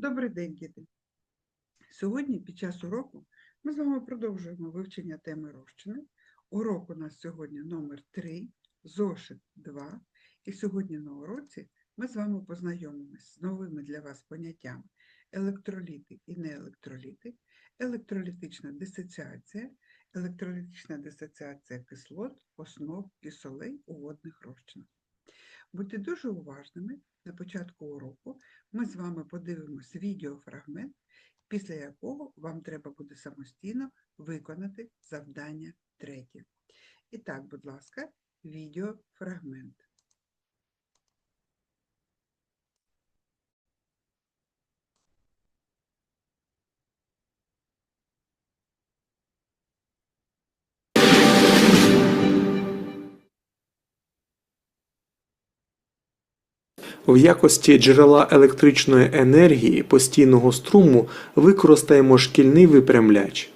Добрий день, діти! Сьогодні під час уроку ми з вами продовжуємо вивчення теми розчини. Урок у нас сьогодні номер 3, зошит 2. І сьогодні на уроці ми з вами познайомимося з новими для вас поняттями електроліти і неелектроліти, електролітична дисоціація, електролітична дисоціація кислот, основ і солей у водних розчинах. Будьте дуже уважними. На початку уроку ми з вами подивимось відеофрагмент, після якого вам треба буде самостійно виконати завдання третє. І так, будь ласка, відеофрагмент. В якості джерела електричної енергії постійного струму використаємо шкільний випрямляч.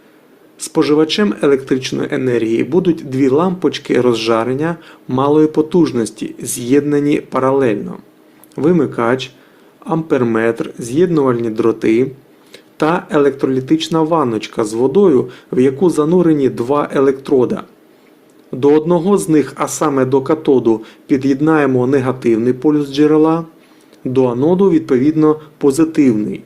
Споживачем електричної енергії будуть дві лампочки розжарення малої потужності, з'єднані паралельно, вимикач, амперметр, з'єднувальні дроти та електролітична ванночка з водою, в яку занурені два електрода. До одного з них, а саме до катоду, під'єднаємо негативний полюс джерела, до аноду, відповідно, позитивний.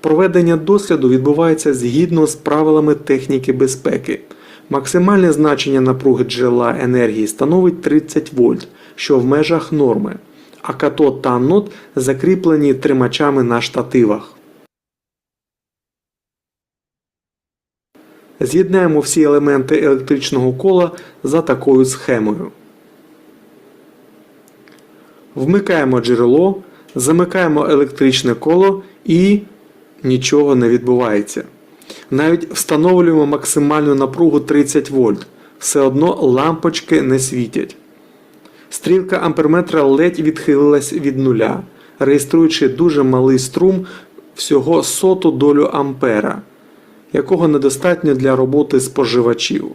Проведення досліду відбувається згідно з правилами техніки безпеки. Максимальне значення напруги джерела енергії становить 30 вольт, що в межах норми, а катод та анод закріплені тримачами на штативах. З'єднаємо всі елементи електричного кола за такою схемою. Вмикаємо джерело, замикаємо електричне коло і нічого не відбувається. Навіть встановлюємо максимальну напругу 30 вольт. Все одно лампочки не світять. Стрілка амперметра ледь відхилилась від нуля, реєструючи дуже малий струм всього соту долю ампера якого недостатньо для роботи споживачів.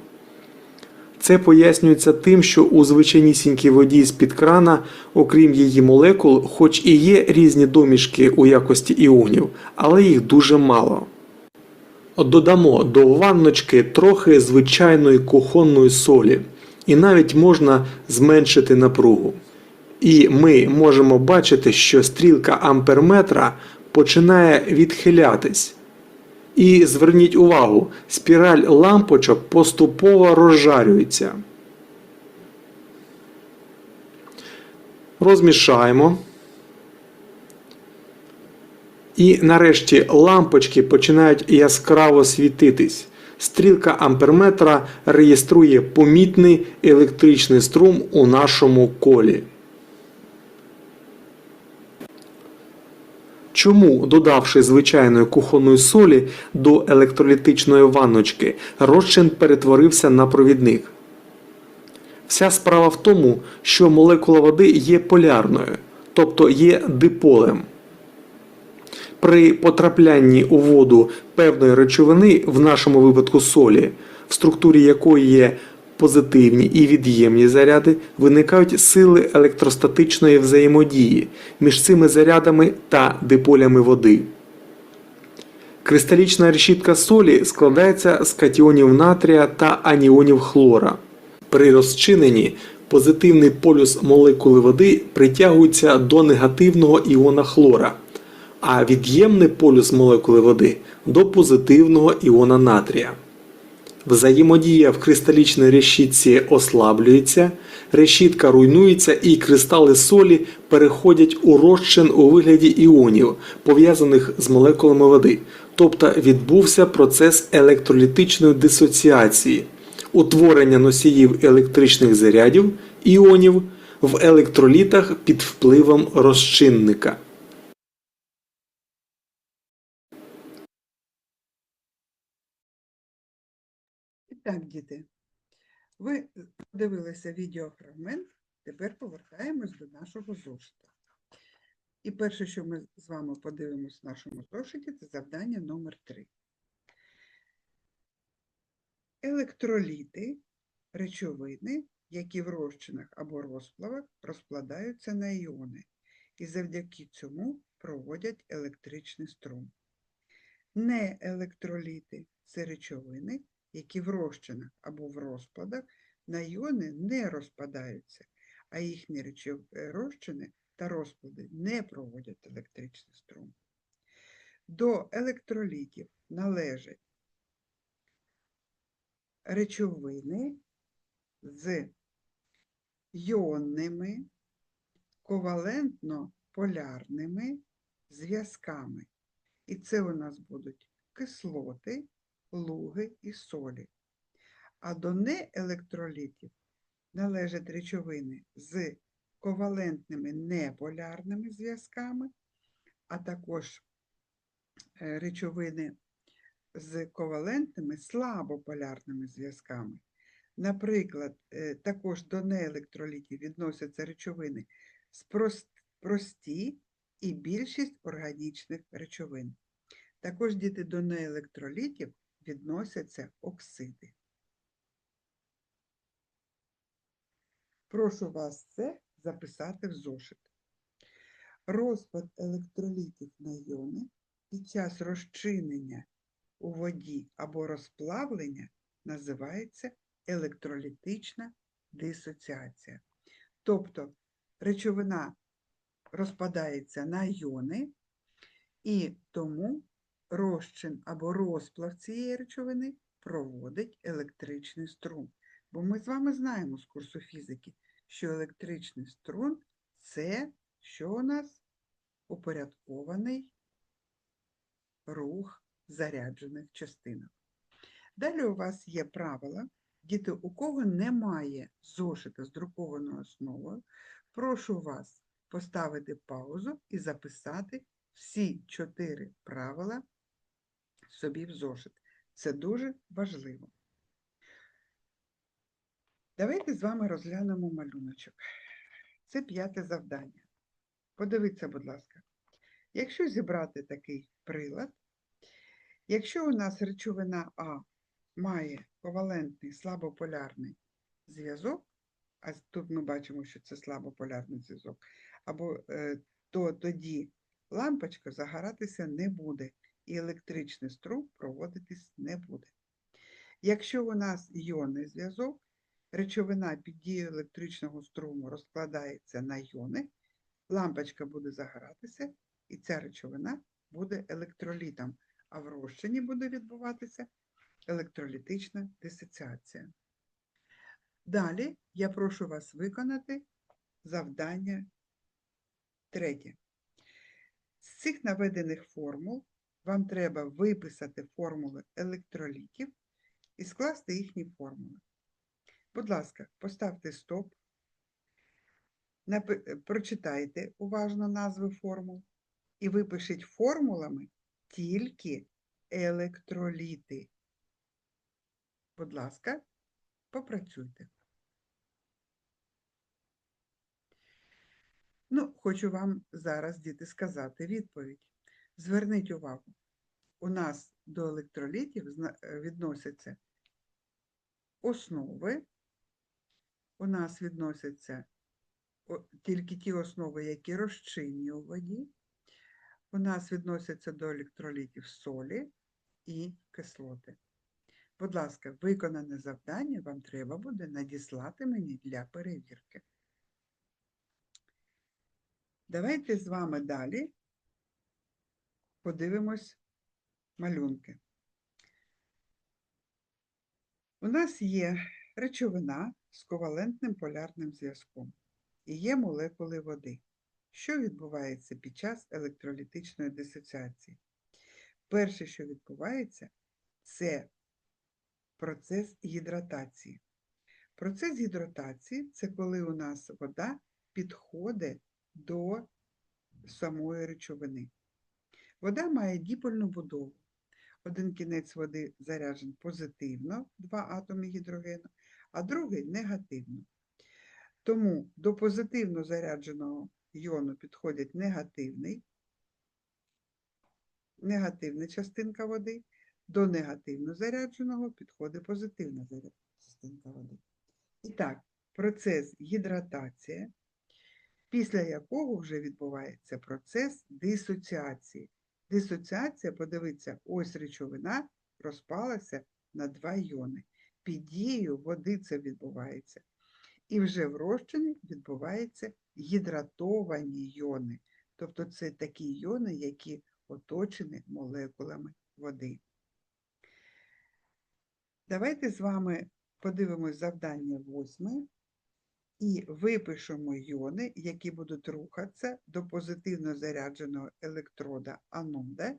Це пояснюється тим, що у звичайнісінькій воді з-під крана, окрім її молекул, хоч і є різні домішки у якості іонів, але їх дуже мало. Додамо до ванночки трохи звичайної кухонної солі, і навіть можна зменшити напругу. І ми можемо бачити, що стрілка амперметра починає відхилятись. І зверніть увагу, спіраль лампочок поступово розжарюється. Розмішаємо. І нарешті лампочки починають яскраво світитись. Стрілка амперметра реєструє помітний електричний струм у нашому колі. Чому, додавши звичайної кухонної солі до електролітичної ванночки, розчин перетворився на провідник? Вся справа в тому, що молекула води є полярною, тобто є диполем. При потраплянні у воду певної речовини, в нашому випадку солі, в структурі якої є позитивні і від'ємні заряди, виникають сили електростатичної взаємодії між цими зарядами та диполями води. Кристалічна решітка солі складається з катіонів натрія та аніонів хлора. При розчиненні позитивний полюс молекули води притягується до негативного іона хлора, а від'ємний полюс молекули води до позитивного іона натрія. Взаємодія в кристалічній решітці ослаблюється, решітка руйнується і кристали солі переходять у розчин у вигляді іонів, пов'язаних з молекулами води. Тобто відбувся процес електролітичної дисоціації, утворення носіїв електричних зарядів іонів в електролітах під впливом розчинника. Так, діти, ви подивилися відеофрагмент, тепер повертаємось до нашого зошита. І перше, що ми з вами подивимось в нашому зошиті, це завдання номер 3. Електроліти речовини, які в розчинах або розплавах розкладаються на іони і завдяки цьому проводять електричний струм. Неелектроліти це речовини, які в розчинах або в розкладах на іони не розпадаються, а їхні речов- е, розчини та розклади не проводять електричний струм. До електролітів належать речовини з йонними ковалентно-полярними зв'язками. І це у нас будуть кислоти, луги і солі. А до неелектролітів належать речовини з ковалентними неполярними зв'язками, а також е, речовини з ковалентними слабополярними зв'язками. Наприклад, е, також до неелектролітів відносяться речовини з прості і більшість органічних речовин. Також діти до неелектролітів відносяться оксиди. Прошу вас це записати в зошит. Розпад електролітів на іони під час розчинення у воді або розплавлення називається електролітична дисоціація. Тобто речовина розпадається на іони, і тому розчин або розплав цієї речовини проводить електричний струм. Бо ми з вами знаємо з курсу фізики, що електричний струм це що у нас упорядкований рух заряджених частинок. Далі у вас є правила. Діти, у кого немає зошита з друкованою основою, прошу вас поставити паузу і записати всі чотири правила собі в зошит. Це дуже важливо. Давайте з вами розглянемо малюночок. Це п'яте завдання. Подивіться, будь ласка. Якщо зібрати такий прилад, якщо у нас речовина А має ковалентний слабополярний зв'язок, а тут ми бачимо, що це слабополярний зв'язок, або е, то тоді лампочка загоратися не буде і електричний струм проводитись не буде. Якщо у нас іонний зв'язок, речовина під дією електричного струму розкладається на іони, лампочка буде загоратися, і ця речовина буде електролітом, а в розчині буде відбуватися електролітична дисоціація. Далі я прошу вас виконати завдання третє. З цих наведених формул вам треба виписати формули електролітів і скласти їхні формули. Будь ласка, поставте стоп, прочитайте уважно назви формул і випишіть формулами тільки електроліти. Будь ласка, попрацюйте. Ну, хочу вам зараз, діти, сказати відповідь. Зверніть увагу, у нас до електролітів е, відносяться основи, у нас відносяться тільки ті основи, які розчинні у воді, у нас відносяться до електролітів солі і кислоти. Будь ласка, виконане завдання вам треба буде надіслати мені для перевірки. Давайте з вами далі подивимось малюнки. У нас є речовина з ковалентним полярним зв'язком і є молекули води. Що відбувається під час електролітичної дисоціації? Перше, що відбувається, це процес гідратації. Процес гідратації це коли у нас вода підходить до самої речовини. Вода має діпольну будову. Один кінець води заряджен позитивно, два атоми гідрогену, а другий негативно. Тому до позитивно зарядженого іону підходить негативний, негативна частинка води, до негативно зарядженого підходить позитивна частинка води. І так, процес гідратації після якого вже відбувається процес дисоціації. Дисоціація, подивіться, ось речовина розпалася на два йони. Під дією води це відбувається. І вже в відбуваються гідратовані йони. Тобто це такі йони, які оточені молекулами води. Давайте з вами подивимось завдання восьме і випишемо йони, які будуть рухатися до позитивно зарядженого електрода анода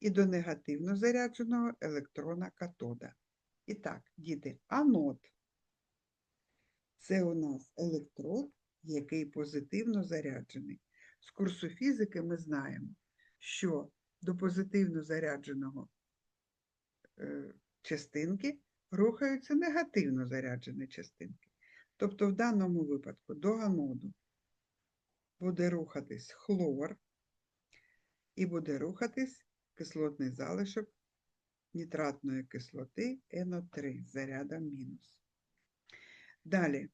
і до негативно зарядженого електрона катода. І так, діти, анод це у нас електрод, який позитивно заряджений. З курсу фізики ми знаємо, що до позитивно зарядженого е, частинки рухаються негативно заряджені частинки. Тобто в даному випадку до аноду буде рухатись хлор і буде рухатись кислотний залишок нітратної кислоти НО3 з зарядом мінус. Далі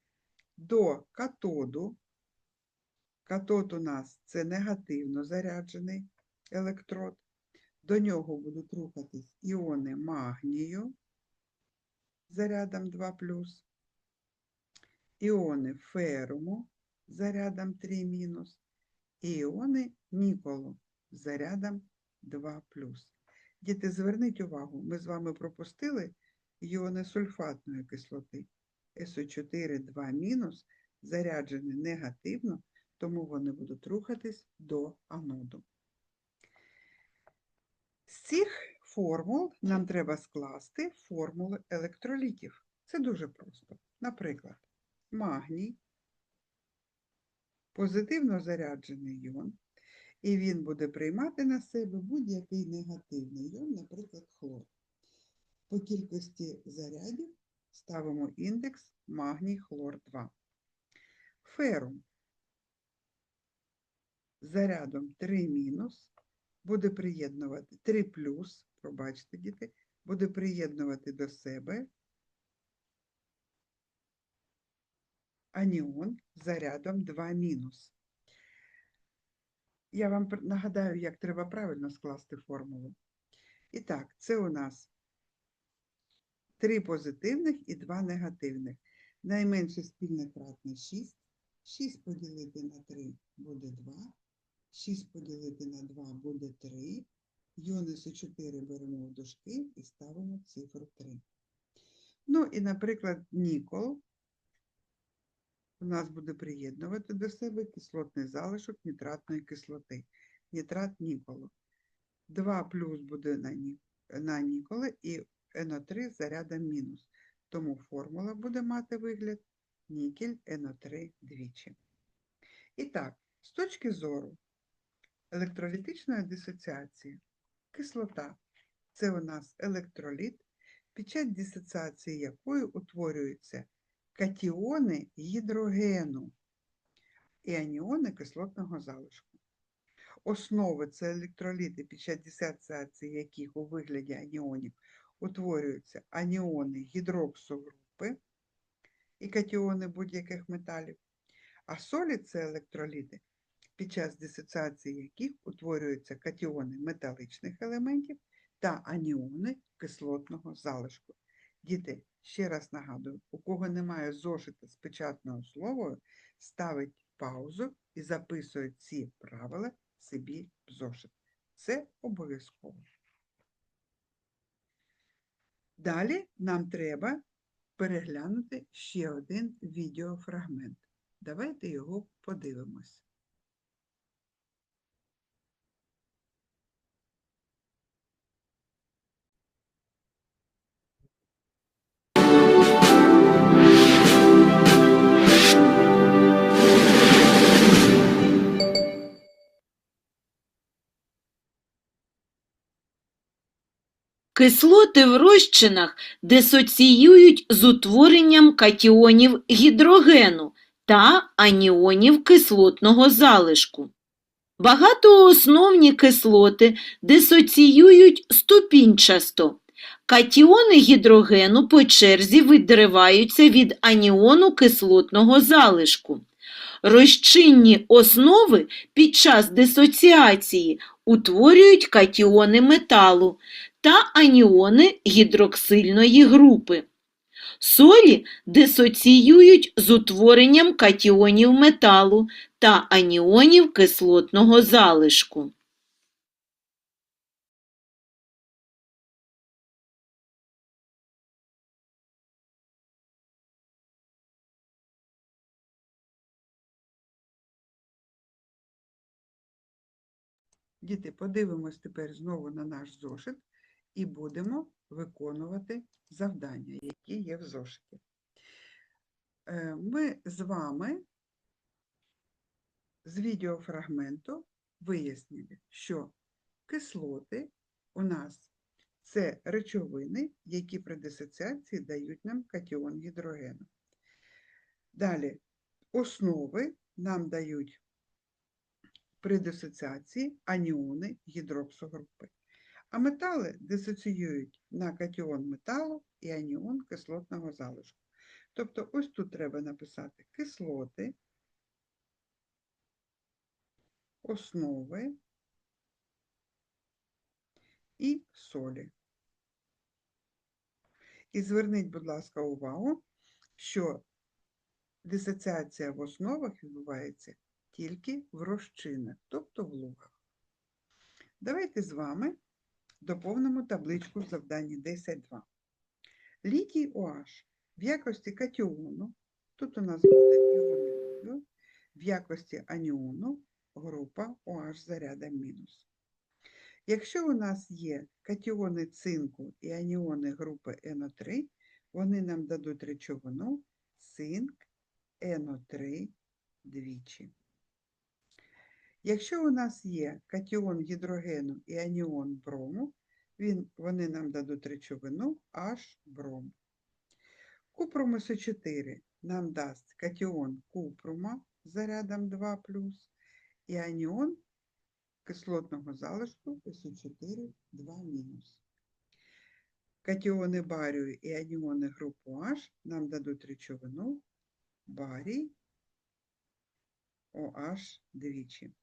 до катоду. Катод у нас це негативно заряджений електрод. До нього будуть рухатись іони магнію зарядом 2 іони феруму зарядом 3 мінус, і іони ніколу зарядом 2 Діти, зверніть увагу, ми з вами пропустили іони сульфатної кислоти. СО4 2 мінус заряджені негативно, тому вони будуть рухатись до аноду. З цих формул нам треба скласти формули електролітів. Це дуже просто. Наприклад, магній, позитивно заряджений іон, і він буде приймати на себе будь-який негативний іон, наприклад, хлор. По кількості зарядів ставимо індекс магній хлор 2. Ферум зарядом 3 мінус буде приєднувати 3 плюс, пробачте, діти, буде приєднувати до себе аніон зарядом 2 мінус. Я вам нагадаю, як треба правильно скласти формулу. І так, це у нас 3 позитивних і 2 негативних. Найменше спільне кратне 6. 6 поділити на 3 буде 2. 6 поділити на 2 буде 3. Йони С4 беремо в дужки і ставимо цифру 3. Ну і, наприклад, нікол у нас буде приєднувати до себе кислотний залишок нітратної кислоти. Нітрат ніколу. 2 плюс буде на, ні, на ніколи і НО3 з зарядом мінус. Тому формула буде мати вигляд нікель НО3 двічі. І так, з точки зору електролітичної дисоціації, кислота це у нас електроліт, під час дисоціації якої утворюються катіони гідрогену і аніони кислотного залишку. Основи це електроліти, під час дисоціації яких у вигляді аніонів утворюються аніони гідроксу групи і катіони будь-яких металів, а солі це електроліти, під час дисоціації яких утворюються катіони металичних елементів та аніони кислотного залишку. Діти, ще раз нагадую, у кого немає зошита з печатною словою, ставить паузу і записує ці правила собі в зошит. Це обов'язково. Далі нам треба переглянути ще один відеофрагмент. Давайте його подивимось. Кислоти в розчинах дисоціюють з утворенням катіонів гідрогену та аніонів кислотного залишку. Багатоосновні кислоти дисоціюють ступінчасто. Катіони гідрогену по черзі відриваються від аніону кислотного залишку. Розчинні основи під час дисоціації утворюють катіони металу та аніони гідроксильної групи. Солі дисоціюють з утворенням катіонів металу та аніонів кислотного залишку. Діти, подивимось тепер знову на наш зошит і будемо виконувати завдання, які є в зошиті. Е, Ми з вами з відеофрагменту вияснили, що кислоти у нас це речовини, які при дисоціації дають нам катіон гідрогену. Далі, основи нам дають при дисоціації аніони гідроксогрупи. А метали дисоціюють на катіон металу і аніон кислотного залишку. Тобто ось тут треба написати кислоти, основи і солі. І зверніть, будь ласка, увагу, що дисоціація в основах відбувається тільки в розчинах, тобто в лугах. Давайте з вами доповнимо табличку в завданні 10.2. Літій OH в якості катіону, тут у нас буде іон в якості аніону група OH зарядом мінус. Якщо у нас є катіони цинку і аніони групи НО3, вони нам дадуть речовину цинк НО3 двічі. Якщо у нас є катіон гідрогену і аніон брому, він, вони нам дадуть речовину H бром. Купрум СО4 нам дасть катіон купрума з зарядом 2 і аніон кислотного залишку СО4 2 Катіони барію і аніони групи H нам дадуть речовину барій OH двічі.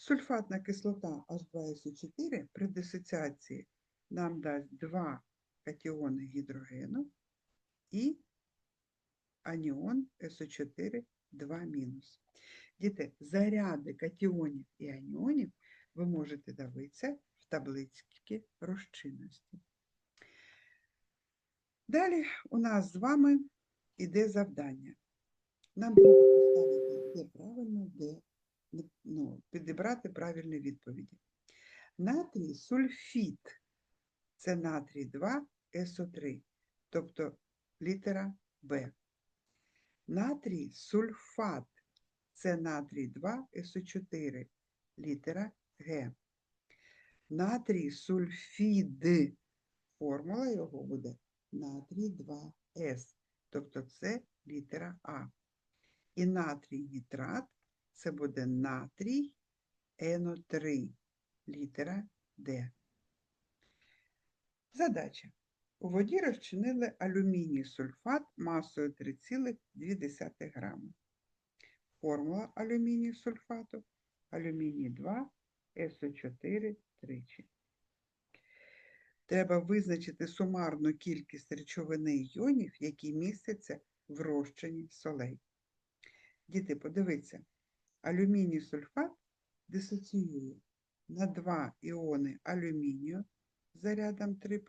Сульфатна кислота H2SO4 при дисоціації нам дасть два катіони гідрогену і аніон СО4 2 Діти, заряди катіонів і аніонів ви можете дивитися в табличці розчинності. Далі у нас з вами іде завдання. Нам треба поставити де правильно, де ну, підібрати правильні відповіді. Натрій сульфід це натрій 2 СО3, тобто літера Б. Натрій сульфат це натрій 2 СО4, літера Г. Натрій сульфід, формула його буде натрій 2С, тобто це літера А. І натрій нітрат це буде натрій НО3, літера Д. Задача. У воді розчинили алюміній сульфат масою 3,2 грами. Формула алюмінію сульфату алюміній 2 СО4 тричі. Треба визначити сумарну кількість речовини іонів, які містяться в розчині солей. Діти, подивіться, алюміній сульфат дисоціює на два іони алюмінію зарядом 3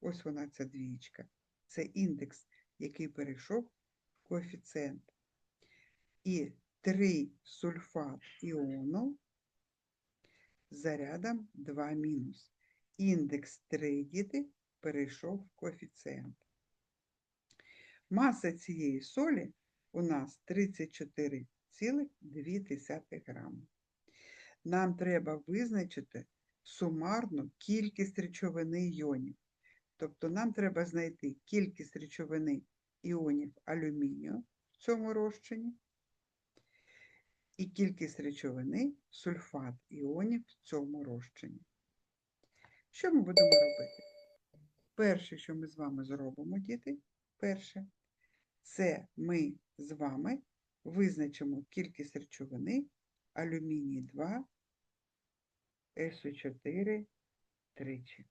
ось вона ця двічка. Це індекс, який перейшов в коефіцієнт. І 3 сульфат іону зарядом 2 мінус. Індекс 3 діти перейшов в коефіцієнт. Маса цієї солі у нас 34,2 грами. Нам треба визначити сумарну кількість речовини іонів. Тобто нам треба знайти кількість речовини іонів алюмінію в цьому розчині і кількість речовини сульфат іонів в цьому розчині. Що ми будемо робити? Перше, що ми з вами зробимо, діти, перше, це ми з вами визначимо кількість речовини алюміній 2, СО4 тричі.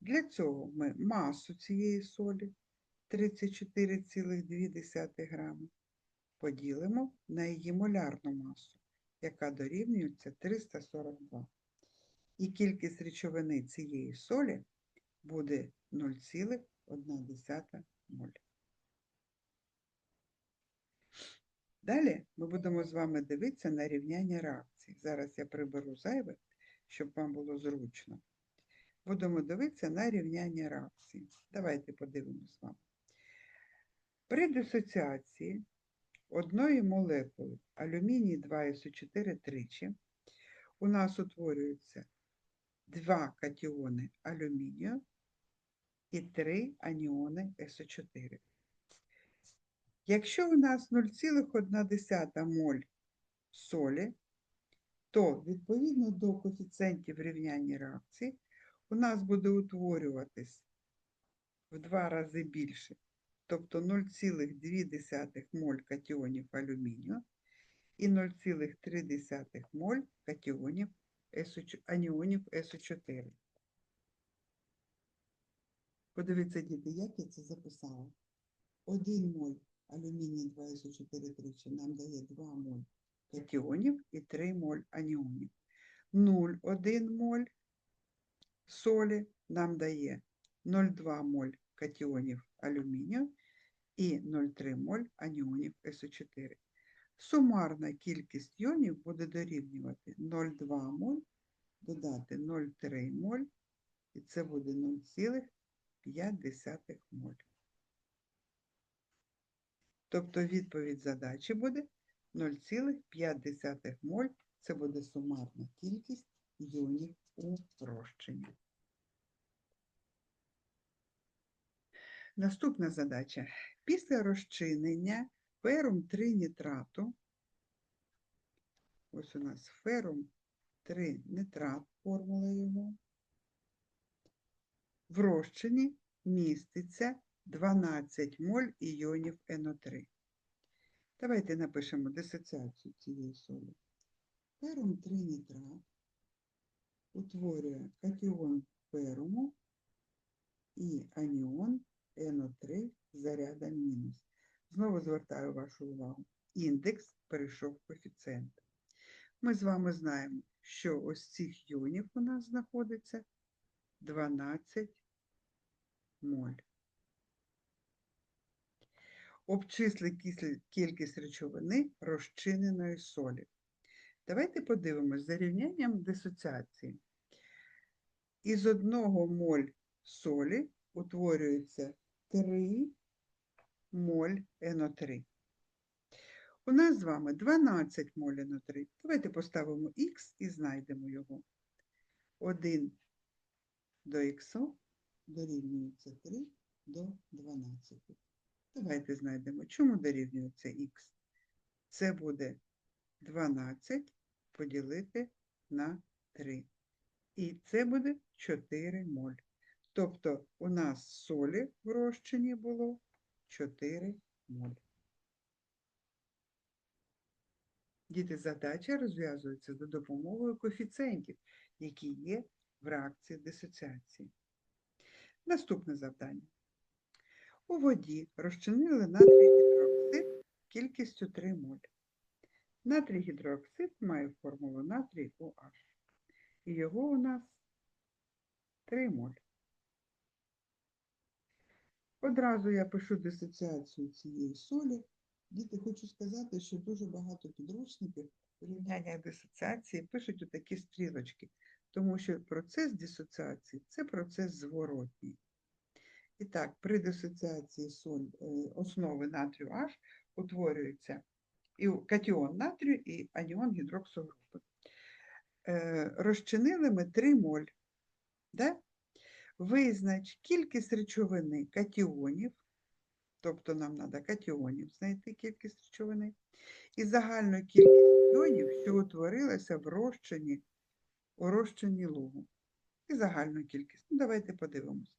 Для цього ми масу цієї солі 34,2 грами поділимо на її молярну масу, яка дорівнюється 342. І кількість речовини цієї солі буде 0,1 моль. Далі ми будемо з вами дивитися на рівняння реакцій. Зараз я приберу зайве, щоб вам було зручно. Будемо дивитися на рівняння реакцій. Давайте подивимось з вами. При дисоціації одної молекули алюміній 2СО4 тричі у нас утворюються два катіони алюмінію і три аніони СО4. Якщо у нас 0,1 моль солі, то відповідно до коефіцієнтів рівняння реакції у нас буде утворюватись в два рази більше, тобто 0,2 моль катіонів алюмінію і 0,3 моль катіонів аніонів СО4. Подивіться, діти, як я це записала. 1 моль алюміній 2СО4 тричі нам дає 2 моль катіонів і 3 моль аніонів. 0,1 моль солі нам дає 0,2 моль катіонів алюмінію і 0,3 моль аніонів СО4. Сумарна кількість іонів буде дорівнювати 0,2 моль, додати 0,3 моль, і це буде 0,5 моль. Тобто відповідь задачі буде 0,5 моль. Це буде сумарна кількість іонів у розчині. Наступна задача. Після розчинення ферум 3 нітрату, ось у нас ферум 3 нитрат, формула його, в розчині міститься 12 моль іонів НО3. Давайте напишемо дисоціацію цієї солі. Ферум 3 нітрат утворює катіон феруму і аніон НО3 з зарядом мінус. Знову звертаю вашу увагу. Індекс перейшов коефіцієнт. Ми з вами знаємо, що ось цих іонів у нас знаходиться 12 моль. Обчисли кількість речовини розчиненої солі. Давайте подивимось за рівнянням дисоціації. Із одного моль солі утворюється 3 моль НО3. У нас з вами 12 моль НО3. Давайте поставимо х і знайдемо його. 1 до х дорівнюється 3 до 12. Давайте знайдемо, чому дорівнюється х. Це буде 12 поділити на 3. І це буде 4 моль. Тобто у нас солі в розчині було 4 моль. Діти, задача розв'язується за допомогою коефіцієнтів, які є в реакції дисоціації. Наступне завдання. У воді розчинили натрій гідроксид кількістю 3 моль. Натрій гідроксид має формулу натрій OH. І його у нас 3 моль. Одразу я пишу дисоціацію цієї солі. Діти, хочу сказати, що дуже багато підручників у рівняннях дисоціації пишуть отакі стрілочки, тому що процес дисоціації це процес зворотній. І так, при дисоціації е, основи натрію H утворюється і катіон натрію і аніон гідроксогрупи. Е, Розчинили ми 3 моль. Да? Визнач кількість речовини катіонів, тобто нам треба катіонів знайти кількість речовини, і загальну кількість іонів, що утворилася в розчині, у розчині лугу. І загальну кількість. Ну, давайте подивимось.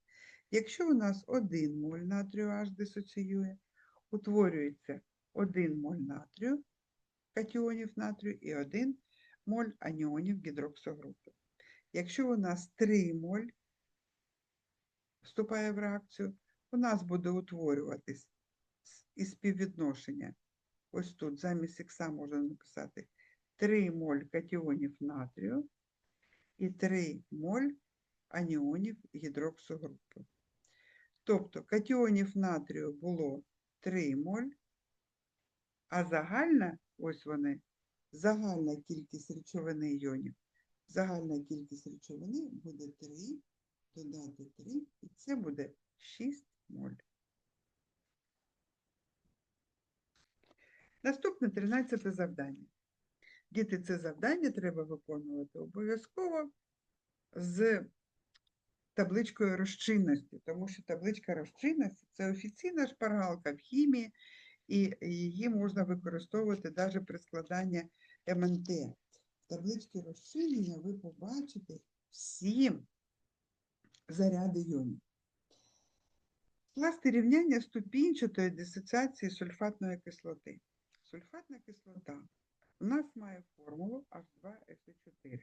Якщо у нас 1 моль натрію H дисоціює, утворюється 1 моль натрію, катіонів натрію і 1 моль аніонів гідроксогрупи. Якщо у нас 3 моль вступає в реакцію, у нас буде утворюватись із співвідношення. Ось тут замість ікса можна написати 3 моль катіонів натрію і 3 моль аніонів гідроксогрупи. Тобто катіонів натрію було 3 моль, а загальна, ось вони, загальна кількість речовини іонів, загальна кількість речовини буде 3, додати 3, і це буде 6 моль. Наступне 13 завдання. Діти, це завдання треба виконувати обов'язково з табличкою розчинності, тому що табличка розчинності це офіційна шпаргалка в хімії, і її можна використовувати навіть при складанні МНТ. В табличці розчинення ви побачите всі заряди іонів. Скласти рівняння ступінчатої дисоціації сульфатної кислоти. Сульфатна кислота у нас має формулу H2SO4.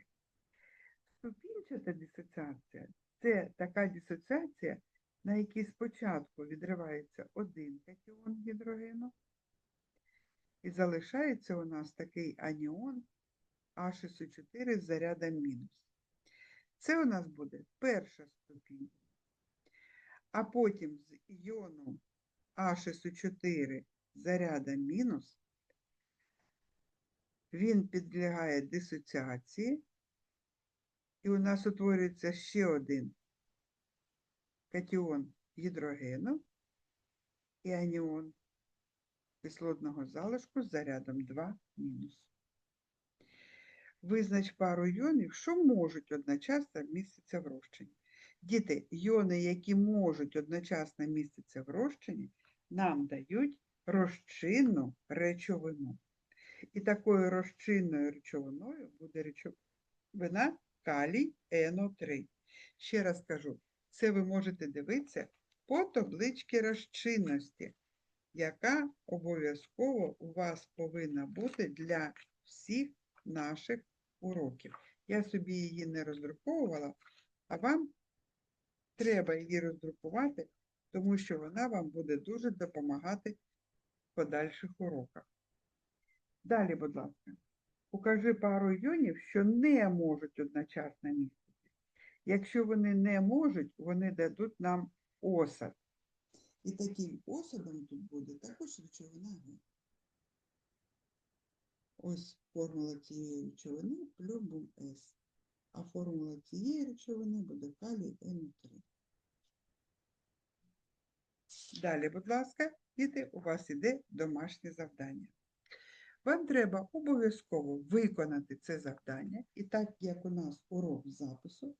Ступінчата дисоціація це така дисоціація, на якій спочатку відривається один катіон гідрогену, і залишається у нас такий аніон H4 з зарядом мінус. Це у нас буде перша ступінь. А потім з іону H4 з зарядом мінус він підлягає дисоціації, і у нас утворюється ще один катіон гідрогену і аніон кислотного залишку з зарядом 2 мінус. Визнач пару іонів, що можуть одночасно міститися в розчині. Діти, іони, які можуть одночасно міститися в розчині, нам дають розчинну речовину. І такою розчинною речовиною буде речовина калій НО3. Ще раз кажу, це ви можете дивитися по табличці розчинності, яка обов'язково у вас повинна бути для всіх наших уроків. Я собі її не роздруковувала, а вам треба її роздрукувати, тому що вона вам буде дуже допомагати в подальших уроках. Далі, будь ласка, укажи пару іонів, що не можуть одночасно містити. Якщо вони не можуть, вони дадуть нам осад. І таким осадом тут буде також речовина Г. Ось формула цієї речовини плюбум С. А формула цієї речовини буде калій Н3. Далі, будь ласка, діти, у вас іде домашнє завдання. Вам треба обов'язково виконати це завдання, і так як у нас урок запису,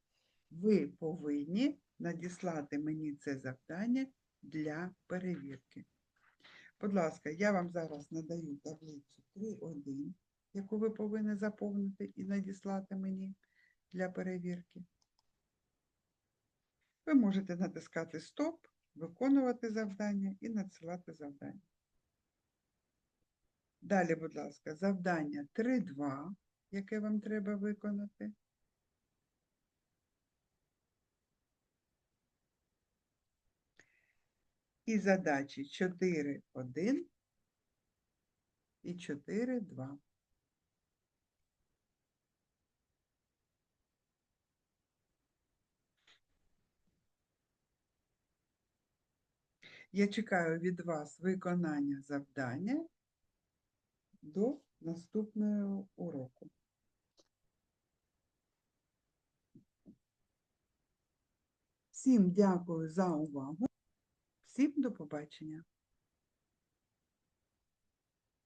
ви повинні надіслати мені це завдання для перевірки. Будь ласка, я вам зараз надаю таблицю 3.1, яку ви повинні заповнити і надіслати мені для перевірки. Ви можете натискати Стоп, виконувати завдання і надсилати завдання. Далі, будь ласка, завдання 3.2, яке вам треба виконати. І задачі 4.1 і 4.2. Я чекаю від вас виконання завдання до наступного уроку. Всім дякую за увагу. Всім до побачення.